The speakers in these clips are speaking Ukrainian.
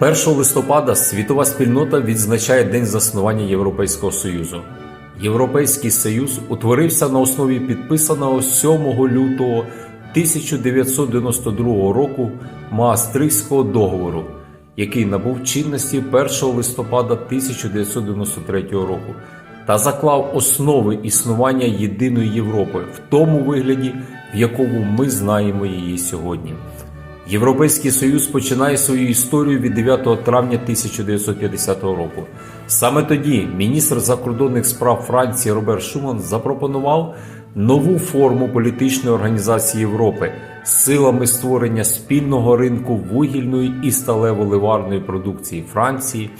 1 листопада світова спільнота відзначає День заснування Європейського Союзу. Європейський Союз утворився на основі підписаного 7 лютого 1992 року Маастрихтського договору, який набув чинності 1 листопада 1993 року та заклав основи існування єдиної Європи в тому вигляді, в якому ми знаємо її сьогодні. Європейський Союз починає свою історію від 9 травня 1950 року. Саме тоді міністр закордонних справ Франції Робер Шуман запропонував нову форму політичної організації Європи силами створення спільного ринку вугільної і сталево-ливарної продукції Франції,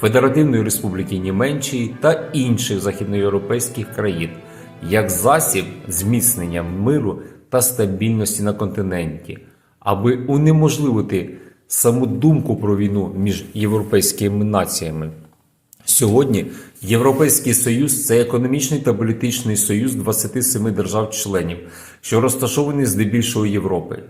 Федеративної Республіки Німеччини та інших західноєвропейських країн як засіб зміцнення миру та стабільності на континенті аби унеможливити саму думку про війну між європейськими націями. Сьогодні Європейський Союз це економічний та політичний союз 27 держав-членів, що розташований здебільшого Європи.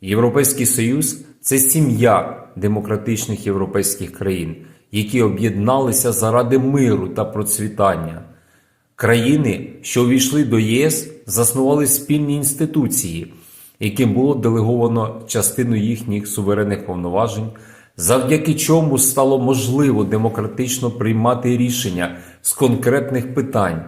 Європейський Союз це сім'я демократичних європейських країн, які об'єдналися заради миру та процвітання. Країни, що увійшли до ЄС, заснували спільні інституції, яким було делеговано частину їхніх суверенних повноважень, завдяки чому стало можливо демократично приймати рішення з конкретних питань,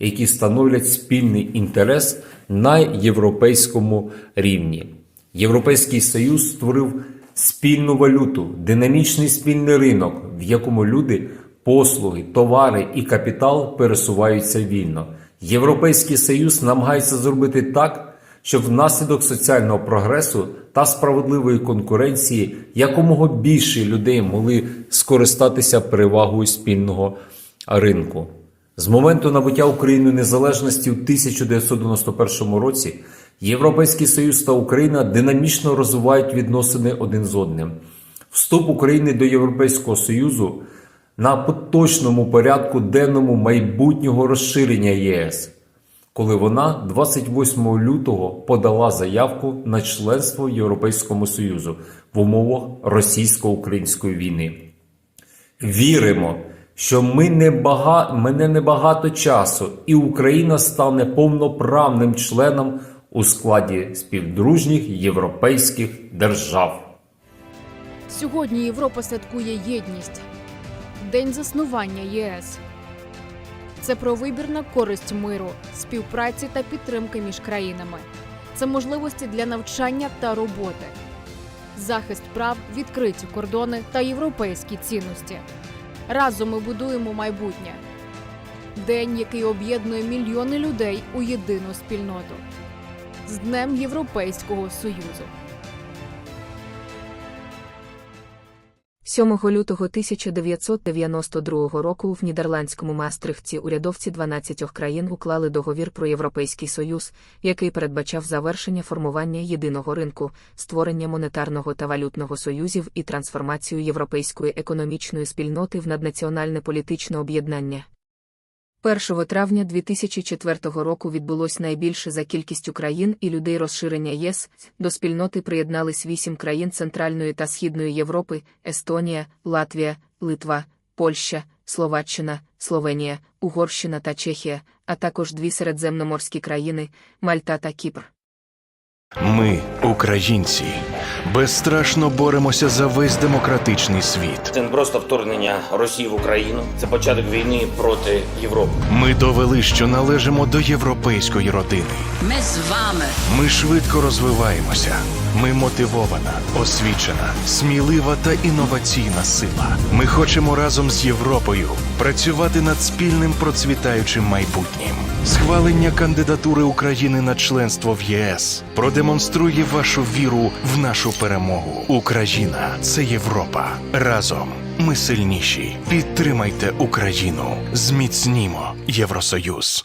які становлять спільний інтерес на європейському рівні. Європейський Союз створив спільну валюту, динамічний спільний ринок, в якому люди, послуги, товари і капітал пересуваються вільно. Європейський Союз намагається зробити так, щоб внаслідок соціального прогресу та справедливої конкуренції якомога більше людей могли скористатися перевагою спільного ринку. З моменту набуття Україною незалежності у 1991 році Європейський Союз та Україна динамічно розвивають відносини один з одним. Вступ України до Європейського Союзу на поточному порядку денному майбутнього розширення ЄС коли вона 28 лютого подала заявку на членство в Європейському Союзу в умовах російсько-української війни. Віримо, що ми не бага... мене небагато часу, і Україна стане повноправним членом у складі співдружніх європейських держав. Сьогодні Європа святкує єдність, День заснування ЄС. Це про вибір на користь миру, співпраці та підтримки між країнами. Це можливості для навчання та роботи, захист прав, відкриті кордони та європейські цінності. Разом ми будуємо майбутнє. День, який об'єднує мільйони людей у єдину спільноту з Днем Європейського Союзу. 7 лютого 1992 року в нідерландському Мастрихті урядовці 12 країн уклали договір про Європейський Союз, який передбачав завершення формування єдиного ринку, створення монетарного та валютного союзів і трансформацію європейської економічної спільноти в наднаціональне політичне об'єднання. 1 травня 2004 року відбулось найбільше за кількістю країн і людей розширення ЄС. До спільноти приєднались вісім країн Центральної та Східної Європи: Естонія, Латвія, Литва, Польща, Словаччина, Словенія, Угорщина та Чехія, а також дві середземноморські країни Мальта та Кіпр. Ми, українці, безстрашно боремося за весь демократичний світ. Це не просто вторгнення Росії в Україну, це початок війни проти Європи. Ми довели, що належимо до європейської родини. Ми з вами. Ми швидко розвиваємося. Ми мотивована, освічена, смілива та інноваційна сила. Ми хочемо разом з Європою працювати над спільним процвітаючим майбутнім. Схвалення кандидатури України на членство в ЄС продемонструє вашу віру в нашу перемогу. Україна це Європа. Разом ми сильніші. Підтримайте Україну. Зміцнімо Євросоюз.